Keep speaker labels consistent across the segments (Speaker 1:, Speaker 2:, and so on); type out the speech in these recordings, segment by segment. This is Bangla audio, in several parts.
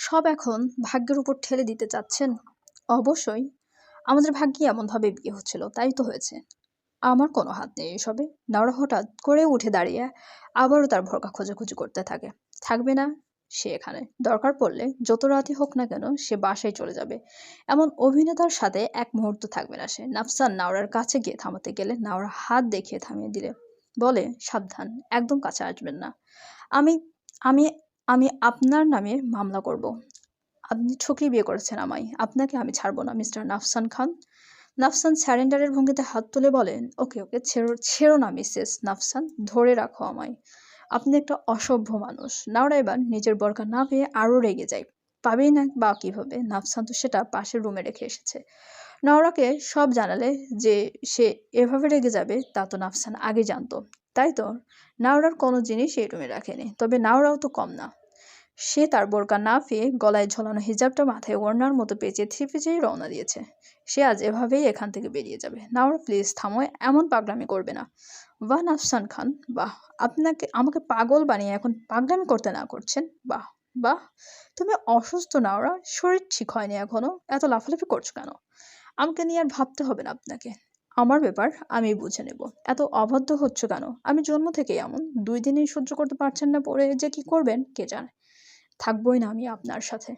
Speaker 1: সব এখন ভাগ্যের উপর ঠেলে দিতে চাচ্ছেন? অবশ্যই। আমাদের ভাগ্যে এমনভাবে বিয়ে হচ্ছিল, তাই তো হয়েছে। আমার কোনো হাত নেই এসবে। নাওরা হঠাৎ করে উঠে দাঁড়িয়ে আবারও তার ভরকা খোঁজাখুঁজি করতে থাকে। থাকবে না সে এখানে। দরকার পড়লে যত রাতই হোক না কেন সে বাসায় চলে যাবে। এমন অভিনেতার সাথে এক মুহূর্ত থাকবে না সে। নাফসান নাওরার কাছে গিয়ে থামাতে গেলে নাওরা হাত দেখিয়ে থামিয়ে দিলে। বলে, সাবধান, একদম কাছে আসবেন না। আমি আমি আমি আপনার নামে মামলা করব। আপনি ঠকিয়ে বিয়ে করেছেন আমায়। আপনাকে আমি ছাড়বো না, মিস্টার নাফসান খান। নাফসান স্যারেন্ডারের ভঙ্গিতে হাত তুলে বলেন, ওকে ওকে, ছেড়ো ছেড়ো না, মিসেস নাফসান, ধরে রাখো আমায়। আপনি একটা অসভ্য মানুষ। নাওরা এবার নিজের বরকা না পেয়ে আরও রেগে যায়। পাবেই না বা কীভাবে, নাফসান তো সেটা পাশের রুমে রেখে এসেছে। নওরাকে সব জানালে যে সে এভাবে রেগে যাবে, তা তো নাফসান আগে জানতো। তাই তো? নাওরার কোনো জিনিস এই রুমে রাখেনি। তবে নাওরাও তো কম না। সে তার বোরকা না পেয়ে গলায় ঝোলানো হিজাবটা মাথায় ওড়নার মতো পেঁচে থিপেচেই রওনা দিয়েছে। সে আজ এভাবেই এখান থেকে বেরিয়ে যাবে। নাওরা, প্লিজ থামো, এমন পাগলামি করবে না। বাহ, আফসান খান, বাহ, আপনাকে, আমাকে পাগল বানিয়ে এখন পাগলামি করতে না করছেন? বাহ বাহ, তুমি অসুস্থ নাওরা, শরীর ঠিক হয়নি এখনও, এত লাফালাফি করছ কেন? আমাকে নিয়ে আর ভাবতে হবে না আপনাকে। আমার ব্যাপার আমি বুঝে নেব। এত অবাধ্য হচ্ছে কেন? আমি জন্ম থেকেই এমন। দুই দিনই সহ্য করতে পারছেন না পরে যে কি করবেন, কে জানে? থাকবই না আমি আপনার সাথে।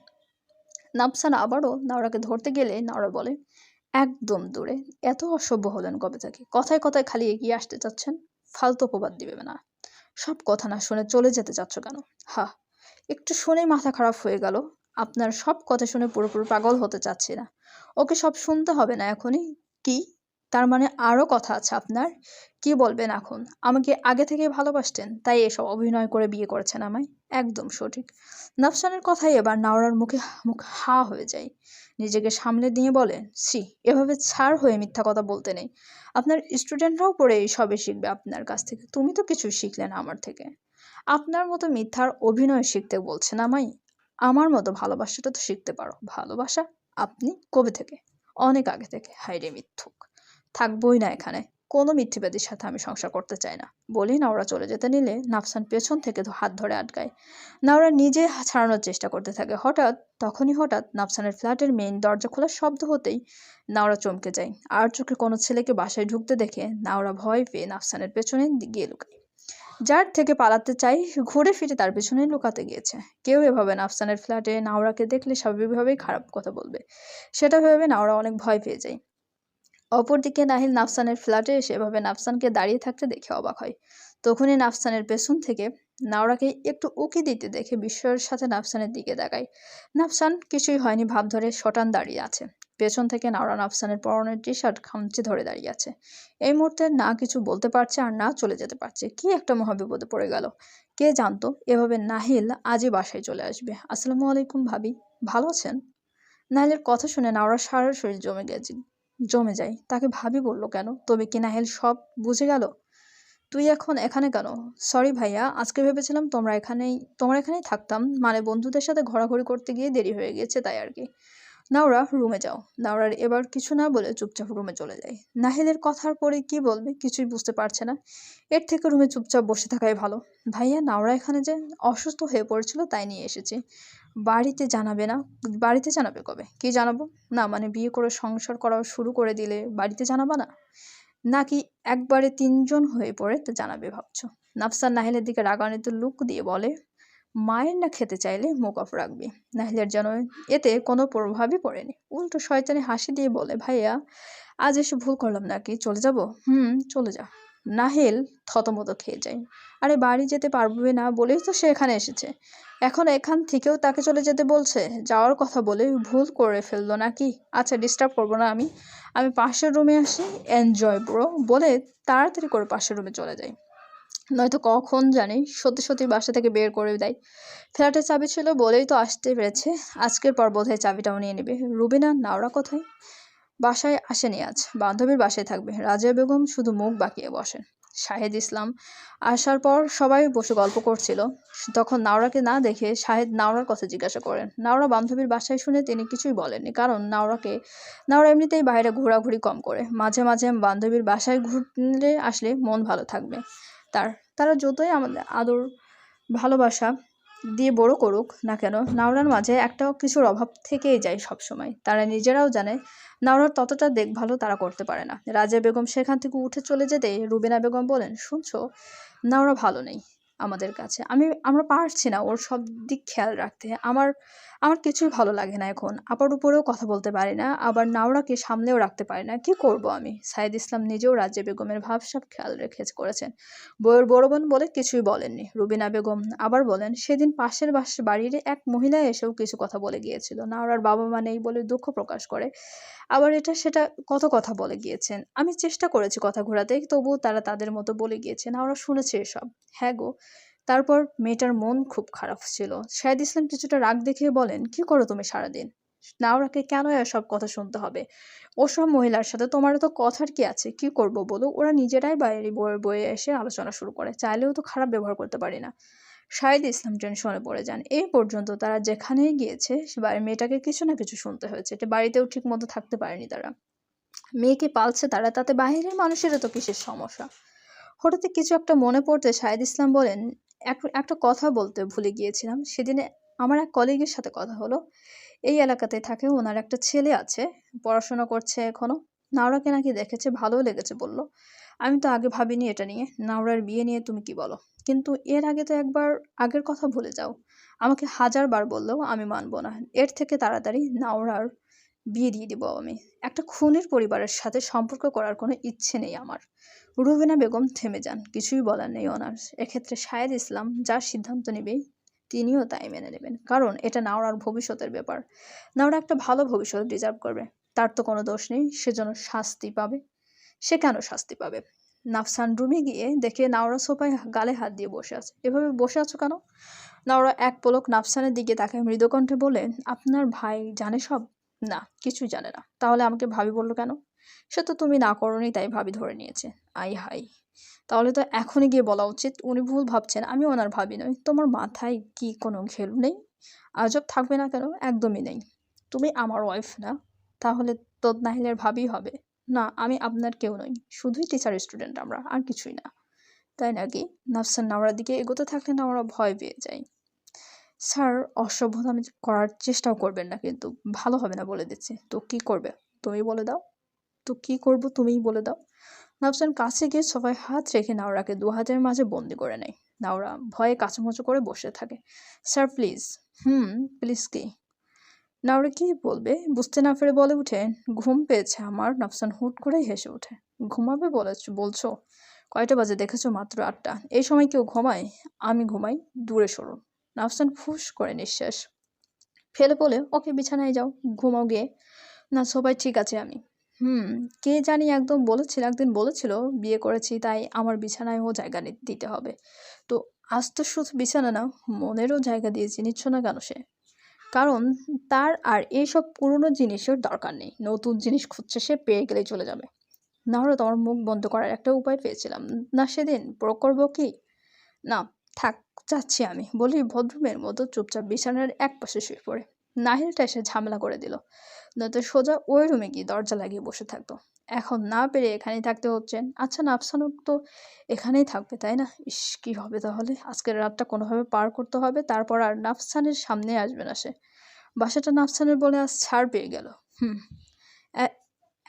Speaker 1: নাফসান আবারও নাওরাকে ধরতে গেলে নাওরা বলে, একদম দূরে, এত অসভ্য হলেন কবে থেকে? কথায় কথায় খালি এগিয়ে আসতে চাচ্ছেন? ফালতু অপবাদ দিবে না। সব কথা না শুনে চলে যেতে চাচ্ছ কেন? হা একটু শুনেই মাথা খারাপ হয়ে গেল। আপনার সব কথা শুনে পুরোপুরি পাগল হতে চাচ্ছি না। ওকে সব শুনতে হবে না এখনই? কি? তার মানে আরও কথা আছে আপনার? কি বলবেন এখন? আমাকে আগে থেকেই ভালোবাসতেন, তাই এসব অভিনয় করে বিয়ে করেছেন আমায়। একদম সঠিক। নাফসানের কথাই এবার নাওরার মুখে মুখ হা হয়ে যায়। নিজেকে সামলে দিয়ে বলেন সি এভাবে ছাড় হয়ে মিথ্যা কথা বলতে নেই। আপনার স্টুডেন্টরাও পড়ে সবে শিখবে আপনার কাছ থেকে। তুমি তো কিছু শিখলে না আমার থেকে। আপনার মতো মিথ্যার অভিনয় শিখতে বলছেন আমায়? আমার মতো ভালোবাসাটা তো শিখতে পারো। ভালোবাসা আপনি কবে থেকে? অনেক আগে থেকে। হাইরে মিথ্যুক। থাকবই না এখানে। কোনো মিথ্যেবাদীর সাথে আমি সংসার করতে চাই না। বলি নাওরা চলে যেতে নিলে নাফসান পেছন থেকে হাত ধরে আটকায়। নাওরা নিজে ছাড়ানোর চেষ্টা করতে থাকে। হঠাৎ, তখনই হঠাৎ নাফসানের ফ্ল্যাটের মেইন দরজা খোলার শব্দ হতেই নাওরা চমকে যায়। আর চোখে কোনো ছেলেকে বাসায় ঢুকতে দেখে নাওরা ভয় পেয়ে নাফসানের পেছনে গিয়ে লুকায়। যার থেকে পালাতে চাই, ঘুরে ফিরে তার পেছনেই লুকাতে গিয়েছে। কেউ এভাবে নাফসানের ফ্ল্যাটে নাওরাকে দেখলে স্বাভাবিকভাবেই খারাপ কথা বলবে। সেটা ভেবে নাওরা অনেক ভয় পেয়ে যায়। অপরদিকে নাহিল নাফসানের ফ্ল্যাটে এসে এভাবে নাফসানকে দাঁড়িয়ে থাকতে দেখে অবাক হয়। তখনই নাফসানের পেছন থেকে নাওরাকে একটু উকি দিতে দেখে বিস্ময়ের সাথে নাফসানের দিকে দেখায় নাফসান কিছুই হয়নি, ভাব ধরে শটান দাঁড়িয়ে আছে। পেছন থেকে নাওরা নাফসানের পরনের টি শার্ট খামচে ধরে দাঁড়িয়ে আছে। এই মুহূর্তে না কিছু বলতে পারছে আর না চলে যেতে পারছে। কি একটা মহাবিপদে পড়ে গেল। কে জানতো, এভাবে নাহিল আজই বাসায় চলে আসবে। আসসালামু আলাইকুম ভাবি, ভালো আছেন? নাহিলের কথা শুনে নাওরা সারা শরীর জমে গেছে। জমে যায়। তাকে ভাবি বলল, কেন? তবে কি নাহেল সব বুঝে গেল? তুই এখন এখানে কেন? সরি ভাইয়া, আজকে ভেবেছিলাম তোমরা এখানেই তোমরা এখানেই থাকতাম। মানে বন্ধুদের সাথে ঘোরাঘুরি করতে গিয়ে দেরি হয়ে গেছে তাই আর কি। নাওরা, রুমে যাও। নাওরার এবার কিছু না বলে চুপচাপ রুমে চলে যায়। নাহিলের কথার পরে কি বলবে কিছুই বুঝতে পারছে না। এর থেকে রুমে চুপচাপ বসে থাকাই ভালো। ভাইয়া, নাওরা এখানে যে অসুস্থ হয়ে পড়েছিল তাই নিয়ে এসেছি। বাড়িতে জানাবে না? বাড়িতে জানাবে কবে? কি জানাব? না মানে বিয়ে করে সংসার করা শুরু করে দিলে বাড়িতে জানাবা না? নাকি একবারে তিনজন হয়ে পড়ে তো জানাবে ভাবছ? নাফসার নাহিলের দিকে রাগানিত লুক দিয়ে বলে, মায়ের না খেতে চাইলে মুখ অফ রাখবি। নাহিলের যেন এতে কোনো প্রভাবই পড়েনি। উল্টো শয়তানি হাসি দিয়ে বলে, ভাইয়া, আজ এসে ভুল করলাম নাকি? চলে যাব? হুম, চলে যা। নাহেল থতমত খেয়ে যায়। আরে বাড়ি যেতে পারবে না বলেই তো সে এখানে এসেছে। এখন এখান থেকেও তাকে চলে যেতে বলছে। যাওয়ার কথা বলে ভুল করে ফেলল নাকি? আচ্ছা ডিস্টার্ব করব না আমি। আমি পাশের রুমে আসি এনজয় ব্রো বলে তাড়াতাড়ি করে পাশের রুমে চলে যাই। নয়তো কখন জানি, সত্যি সত্যি বাসা থেকে বের করে দেয়। ফ্ল্যাটের চাবি ছিল বলেই তো আসতে পেরেছে। আজকের পর বোধহয় চাবিটাও নিয়ে নেবে। রুবিনা, নাওরা কোথায়? বাসায় আসেনি আজ। বান্ধবীর বাসায় থাকবে। রাজিয়া বেগম শুধু মুখ বাঁকিয়ে বসেন শাহেদ ইসলাম আসার পর সবাই বসে গল্প করছিল। তখন নাওরাকে না দেখে শাহেদ নাওরার কথা জিজ্ঞাসা করেন। নাওরা বান্ধবীর বাসায় শুনে তিনি কিছুই বলেননি, কারণ নাওরাকে, নাওরা এমনিতেই বাইরে ঘোরাঘুরি কম করে। মাঝে মাঝে বান্ধবীর বাসায় ঘুরলে আসলে মন ভালো থাকবে। তার, তারা যতই আমাদের আদর, ভালোবাসা দিয়ে বড় করুক না কেন, নাওরার মাঝে একটা কিছুর অভাব থেকেই যায় সবসময়। তারা নিজেরাও জানে, নাওরার ততটা দেখভালও তারা করতে পারে না। রাজা বেগম সেখান থেকে উঠে চলে যেতে রুবিনা বেগম বলেন, শুনছো, নাওরা ভালো নেই আমাদের কাছে। আমি, আমরা পারছি না ওর সব দিক খেয়াল রাখতে। আমার আমার কিছুই ভালো লাগে না এখন। আপার উপরেও কথা বলতে পারি না, আবার নাওরাকে সামলেও রাখতে পারি না। কি করব আমি? সাইদ ইসলাম নিজেও রাজ্যে বেগমের ভাবসাব খেয়াল রেখে করেছেন। বইয়ের বড় বোন বলে কিছুই বলেননি। রুবিনা বেগম আবার বলেন, সেদিন পাশের বাস বাড়ির এক মহিলা এসেও কিছু কথা বলে গিয়েছিল। নাওরার বাবা মা নেই বলে দুঃখ প্রকাশ করে। আবার এটা সেটা কত কথা বলে গিয়েছেন? আমি চেষ্টা করেছি কথা ঘোরাতে, তবুও তারা তাদের মতো বলে গিয়েছেন ওরা শুনেছি এসব। হ্যাঁ গো। তারপর মেয়েটার মন খুব খারাপ ছিল। শাহেদ ইসলাম কিছুটা রাগ দেখিয়ে বলেন, কি করো তুমি সারাদিন? নাওরাকে কেন এসব কথা শুনতে হবে? ওসব মহিলার সাথে তোমার তো কথার কি আছে? কি করব বলো? ওরা নিজেরাই বাইরে বইয়ের বইয়ে এসে আলোচনা শুরু করে। চাইলেও তো খারাপ ব্যবহার করতে পারি না। শাহিদ ইসলাম টেনশনে পড়ে যান। এই পর্যন্ত তারা যেখানেই গিয়েছে বাড়ির মেয়েটাকে কিছু না কিছু শুনতে হয়েছে। এটা বাড়িতেও ঠিক মতো থাকতে পারেনি তারা। মেয়েকে পালছে তারা, তাতে বাহিরের মানুষেরও তো কিসের সমস্যা? হঠাৎ কিছু একটা মনে পড়তে শাহিদ ইসলাম বলেন একটা কথা বলতে ভুলে গিয়েছিলাম। সেদিনে আমার এক কলিগের সাথে কথা হলো। এই এলাকাতে থাকে, ওনার একটা ছেলে আছে, পড়াশোনা করছে এখনও। নাওরাকে নাকি দেখেছে ভালো লেগেছে বলল। আমি তো আগে ভাবিনি এটা নিয়ে। নাওরার বিয়ে নিয়ে তুমি কি বলো? কিন্তু এর আগে তো একবার আগের কথা ভুলে যাও। আমাকে হাজার বার বললেও আমি মানবো না। এর থেকে তাড়াতাড়ি নাওরার বিয়ে দিয়ে দিব আমি। একটা খুনের পরিবারের সাথে সম্পর্ক করার কোনো ইচ্ছে নেই আমার। রুবিনা বেগম থেমে যান, কিছুই বলার নেই ওনার এক্ষেত্রে শাহেদ ইসলাম, যার সিদ্ধান্ত নেবে, তিনিও তাই মেনে নেবেন, কারণ এটা নাওরার ভবিষ্যতের ব্যাপার। নাওরা একটা ভালো ভবিষ্যৎ ডিজার্ভ করবে, তার তো কোনো দোষ নেই, সে যেন শাস্তি পাবে। সে কেন শাস্তি পাবে? নাফসান রুমে গিয়ে দেখে নাওরা সোফায় গালে হাত দিয়ে বসে আছে। এভাবে বসে আছো কেন? নাওরা এক পলক নাফসানের দিকে তাকে মৃদকণ্ঠে বলে, আপনার ভাই জানে সব? না, কিছুই জানে না। তাহলে আমাকে ভাবি বলল কেন? সে তো তুমি না করনি তাই ভাবি ধরে নিয়েছে। আই হাই। তাহলে তো এখনই গিয়ে বলা উচিত, উনি ভুল ভাবছেন আমি ওনার ভাবি নই। তোমার মাথায় কি কোনো ঘেলু নেই? আজব থাকবে না কেন? একদমই নেই। তুমি আমার ওয়াইফ না, তাহলে তো নাহিলের ভাবি হবে। না, আমি আপনার কেউ নই। শুধুই টিচার স্টুডেন্ট আমরা, আর কিছুই না। তাই নাকি নাফসান নাওয়ার দিকে এগোতে থাকলে নাওরা ভয় পেয়ে যায়। স্যার, অসভ্যতা আমি করার চেষ্টাও করবেন না কিন্তু, ভালো হবে না বলে দিচ্ছি। তো কি করবে? তুমি বলে দাও। তো কি করব তুমিই বলে দাও। নাফসান কাছে গিয়ে সবাই হাত রেখে নাওরাকে দু হাতের মাঝে বন্দি করে নেয়। নাওরা ভয়ে কাচুমচু করে বসে থাকে। Sir, please. হুম, প্লিজ কি? নাওরা কি বলবে? বুঝতে না পেরে বলে উঠে, ঘুম পেয়েছে আমার। নাফসান হুট করে হেসে ওঠে। ঘুমাবে বলেছ, বলছো? কয়টা বাজে? দেখেছ মাত্র আটটা। এই সময় কেউ ঘুমায়? আমি ঘুমাই, দূরে সরুন। নাফসান ফুস করে নিঃশ্বাস ফেলে বলে, ওকে বিছানায় যাও, ঘুমাও গিয়ে। না, সবাই ঠিক আছে, আমি। হুম, কে জানি একদম বলেছিল, একদিন বলেছিল, বিয়ে করেছি, তাই আমার বিছানায়ও জায়গা দিতে হবে। তো আজ তো শুধু বিছানা না, মনেরও জায়গা দিয়েছি, নিচ্ছ না কেন সে? কারণ তার আর এইসব পুরনো জিনিসের দরকার নেই, নতুন জিনিস খুঁজছে, সে পেয়ে গেলেই চলে যাবে। না হলে তোমার মুখ বন্ধ করার একটা উপায় পেয়েছিলাম। না সেদিন প্রয়োগ করব কি? না, থাক, যাচ্ছি আমি, বলি ভদ্রমের মতো চুপচাপ বিছানার এক পাশে শুয়ে পড়ে। নাহিলটা এসে ঝামেলা করে দিল। নয়তো সোজা ওই রুমে গিয়ে দরজা লাগিয়ে বসে থাকতো। এখন না পেরে এখানেই থাকতে হচ্ছেন আচ্ছা নাফসানুক তো এখানেই থাকবে, তাই না? ইস, কী হবে তাহলে? আজকের রাতটা কোনোভাবে পার করতে হবে, তারপর আর নাফসানের সামনে আসবে না সে। বাসাটা নাফসানের বলে আজ ছাড় পেয়ে গেল। হুম।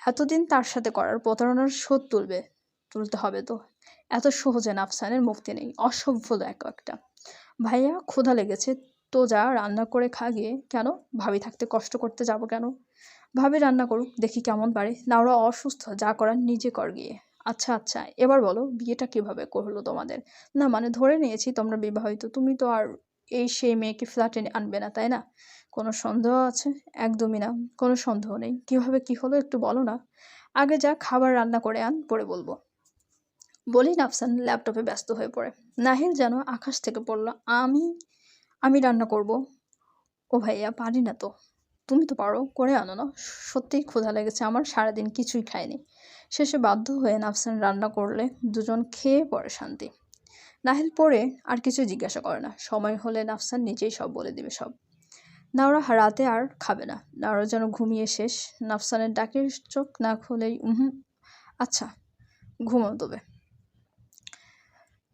Speaker 1: এতদিন তার সাথে করার প্রতারণার শোধ তুলবে, তুলতে হবে তো। এত সহজে নাফসানের মুক্তি নেই। অসভ্য এক একটা। ভাইয়া, ক্ষুধা লেগেছে। তো যা রান্না করে খা গিয়ে কেন ভাবি থাকতে কষ্ট করতে যাব কেন? ভাবি রান্না করুক, দেখি কেমন পারে। না, ওরা অসুস্থ, যা করার নিজে কর গিয়ে। আচ্ছা আচ্ছা এবার বলো, বিয়েটা কীভাবে করল তোমাদের? না মানে ধরে নিয়েছি তোমরা বিবাহিত, তুমি তো আর এই সেই মেয়েকে ফ্ল্যাটে আনবে না, তাই না? কোনো সন্দেহ আছে? একদমই না, কোনো সন্দেহ নেই। কীভাবে কি হলো একটু বলো না? আগে যা খাবার রান্না করে আন, পরে বলব। বলি নাফসান ল্যাপটপে ব্যস্ত হয়ে পড়ে। নাহিল যেন আকাশ থেকে পড়ল, আমি আমি রান্না করব। ও ভাইয়া, পারি না তো। তুমি তো পারো, করে আনো না। সত্যিই ক্ষুধা লেগেছে, আমার সারাদিন কিছুই খায়নি শেষে বাধ্য হয়ে নাফসান রান্না করলে দুজন খেয়ে পরে শান্তি। নাহিল পরে আর কিছু জিজ্ঞাসা করে না। সময় হলে নাফসান নিজেই সব বলে দিবে সব। নাওরা রাতে আর খাবে না। নাওরা যেন ঘুমিয়ে শেষ। নাফসানের ডাকের চোখ না খুলেই আচ্ছা ঘুমাও তবে।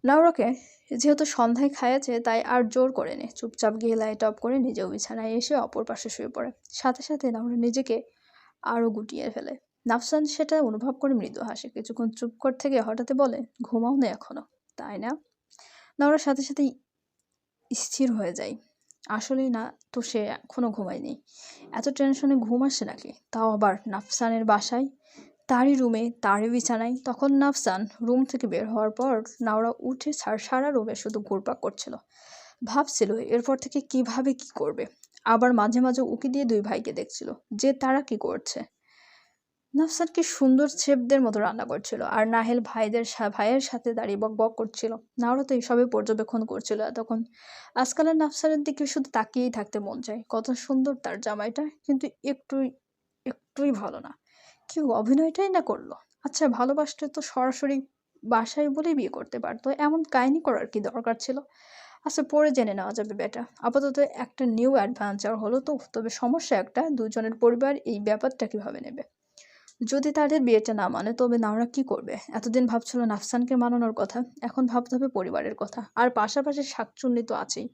Speaker 1: নাওরাকে যেহেতু সন্ধ্যায় খাইয়েছে তাই আর জোর করে নে। চুপচাপ গিয়ে লাইট অফ করে নিজেও বিছানায় এসে অপর পাশে শুয়ে পড়ে। সাথে সাথে নাওরা নিজেকে আরও গুটিয়ে ফেলে। নাফসান সেটা অনুভব করে মৃদু হাসে। কিছুক্ষণ চুপ কর থেকে হঠাৎ বলে, ঘুমাও না এখনও। তাই না? নাওরার সাথে সাথেই স্থির হয়ে যায়। আসলেই না, তো সে এখনও ঘুমায়নি। এত টেনশনে ঘুম আসে নাকি? তাও আবার নাফসানের বাসায়? তারই রুমে তারই বিছানায়, তখন নাফসান রুম থেকে বের হওয়ার পর নাওরা উঠে সার- রুমে শুধু ঘুরপাক করছিল। ভাবছিল, এরপর থেকে কীভাবে কি করবে? আবার মাঝে মাঝে উকি দিয়ে দুই ভাইকে দেখছিল, যে তারা কি করছে? নাফসান কি সুন্দর ছেপদের মতো রান্না করছিল, আর নাহেল ভাইদের ভাইয়ের সাথে দাঁড়িয়ে বক বক করছিল। নাওরা তো এইসবে পর্যবেক্ষণ করছিল তখন আজকালের নাফসানের দিকে শুধু তাকিয়েই থাকতে মন চায়, কত সুন্দর তার জামাইটা, কিন্তু একটুই একটুই ভালো না। কি অভিনয়টাই না করল। আচ্ছা ভালোবাসতে তো সরাসরি বাসায় বলেই বিয়ে করতে পারতো। এমন কাহিনী করার কি দরকার ছিল? আচ্ছা পরে জেনে নেওয়া যাবে বেটা আপাতত একটা নিউ অ্যাডভেঞ্চার হলো তো, তবে সমস্যা একটা, দুজনের পরিবার এই ব্যাপারটা কীভাবে নেবে? যদি তাদের বিয়েটা না মানে তবে নাওরা কি করবে? এতদিন ভাবছিল নাফসানকে মানানোর কথা, এখন ভাবতে হবে পরিবারের কথা। আর পাশাপাশি শাকচুন্নি তো আছেই।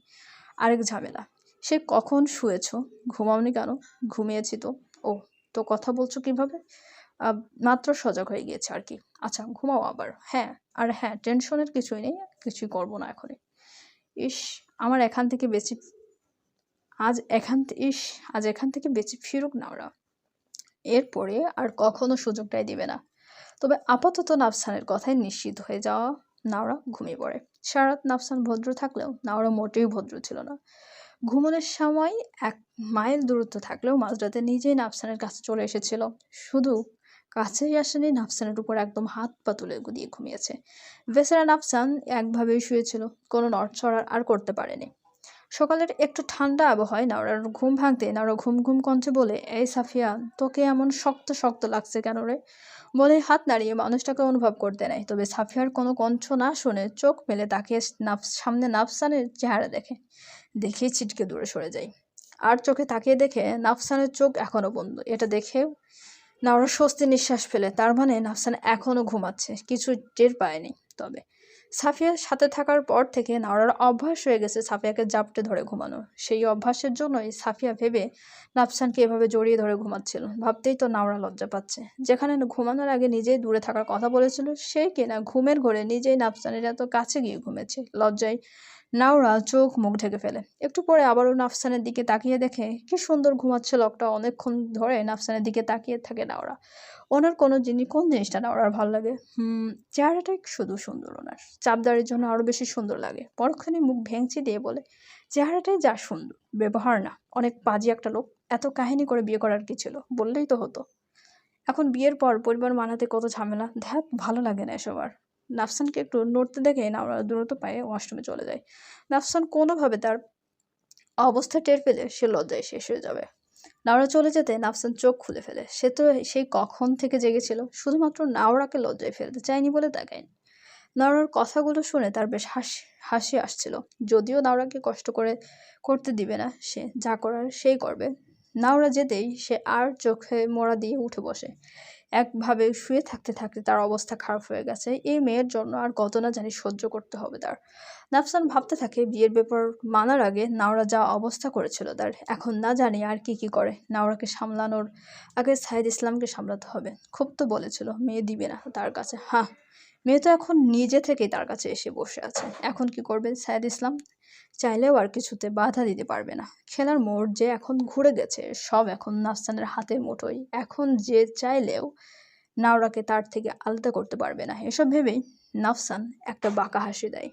Speaker 1: আরেক ঝামেলা। সে কখন শুয়েছ? ঘুমাওনি কেন? ঘুমিয়েছি তো। ও তো কথা বলছো কীভাবে? মাত্র সজাগ হয়ে গিয়েছে আর কি। আচ্ছা ঘুমাও আবার। হ্যাঁ আর হ্যাঁ টেনশনের কিছুই নেই, কিছুই করব না এখনই। ইস, আমার এখান থেকে বেঁচে আজ এখান ইস, আজ এখান থেকে বেঁচে ফিরুক না ওরা। এরপরে আর কখনো সুযোগটাই দিবে না। তবে আপাতত নাফসানের কথায় নিশ্চিত হয়ে যাওয়া নাওরা ঘুমিয়ে পড়ে। সারাত নাফসান ভদ্র থাকলেও নাওরা মোটেই ভদ্র ছিল না। ঘুমানোর সময় এক মাইল দূরত্ব থাকলেও মাঝরাতে নিজেই নাফসানের কাছে চলে এসেছিল। শুধু কাছেই আসেনি, নাফসানের উপর একদম হাত পা তুলে দিয়ে ঘুমিয়েছে। বেচারা নাফসান একভাবেই শুয়েছিল, কোনো নড়চড় আর করতে পারেনি। সকালের একটু ঠান্ডা আবহাওয়ায় নাওরার ঘুম ভাঙতে নাওরা ঘুম ঘুম কঞ্চে বলে, এই সাফিয়া, তোকে এমন শক্ত শক্ত লাগছে কেন রে? বলে হাত নাড়িয়ে মানুষটাকে অনুভব করতে নেয়। তবে সাফিয়ার কোনো কণ্ঠ না শুনে চোখ মেলে তাকে সামনে নাফসানের চেহারা দেখে। দেখেই ছিটকে দূরে সরে যায়। আর চোখে তাকিয়ে দেখে নাফসানের চোখ এখনও বন্ধ। এটা দেখে নাওরা স্বস্তি নিঃশ্বাস ফেলে। তার মানে নাফসান এখনও ঘুমাচ্ছে। কিছু টের পায়নি। তবে সাফিয়ার সাথে থাকার পর থেকে নাওরার অভ্যাস হয়ে গেছে সাফিয়াকে জাপটে ধরে ঘুমানো সেই অভ্যাসের জন্যই সাফিয়া ভেবে নাফসানকে এভাবে জড়িয়ে ধরে ঘুমাচ্ছিল। ভাবতেই তো নাওরা লজ্জা পাচ্ছে। যেখানে ঘুমানোর আগে নিজেই দূরে থাকার কথা বলেছিল, সে কিনা ঘুমের ঘরে নিজেই নাফসানের এত কাছে গিয়ে ঘুমেছে। লজ্জায় নাওরা চোখ মুখ ঢেকে ফেলে। একটু পরে আবারও নাফসানের দিকে তাকিয়ে দেখে, কি সুন্দর ঘুমাচ্ছে লোকটা, অনেকক্ষণ ধরে নাফসানের দিকে তাকিয়ে থাকে নাওরা। ওনার কোনো জিনিস কোন জিনিসটা নাওরার ভালো লাগে? হুম চেহারাটাই শুধু সুন্দর ওনার। চাপদারের জন্য আরও বেশি সুন্দর লাগে। পরক্ষণে মুখ ভেঙচি দিয়ে বলে, চেহারাটাই যা সুন্দর, ব্যবহার না। অনেক পাজি একটা লোক। এত কাহিনী করে বিয়ে করার কি ছিল? বললেই তো হতো। এখন বিয়ের পর পরিবার মানাতে কত ঝামেলা? ধ্যাত ভালো লাগে না এসব আর। নাফসানকে একটু নড়তে দেখে নাওরা দ্রুত পায়ে ওয়াশরুমে চলে যায়। নাফসান কোনোভাবে তার অবস্থা টের পেলে সে লজ্জায় শেষ হয়ে যাবে। নাওরা চলে যেতে নাফসান চোখ খুলে ফেলে। সে তো সেই কখন থেকে জেগেছিল, শুধুমাত্র নাওরাকে লজ্জায় ফেলতে চায়নি বলে তাকায়নি নাওরার কথাগুলো শুনে তার বেশ হাসি হাসি আসছিল। যদিও নাওরাকে কষ্ট করে করতে দিবে না সে, যা করার সেই করবে। নাওরা যেতেই সে আর চোখে মোড়া দিয়ে উঠে বসে। একভাবে শুয়ে থাকতে থাকতে তার অবস্থা খারাপ হয়ে গেছে। এই মেয়ের জন্য আর কত না জানি সহ্য করতে হবে তার। নাফসান ভাবতে থাকে, বিয়ের ব্যাপার মানার আগে নাওরা যা অবস্থা করেছিল তার, এখন না জানি আর কি কি করে। নাওরাকে সামলানোর আগে সাইদ ইসলামকে সামলাতে হবে। খুব তো বলেছিল, মেয়ে দিবে না তার কাছে। হ্যাঁ মেয়ে তো এখন নিজে থেকেই তার কাছে এসে বসে আছে। এখন কি করবে সাইদ ইসলাম? চাইলেও আর কিছুতে বাধা দিতে পারবে না। খেলার মোড় যে এখন ঘুরে গেছে, সব এখন নাফসানের হাতের মুঠোই এখন যে চাইলেও নাওরাকে তার থেকে আলাদা করতে পারবে না। এসব ভেবেই নাফসান একটা বাঁকা হাসি দেয়।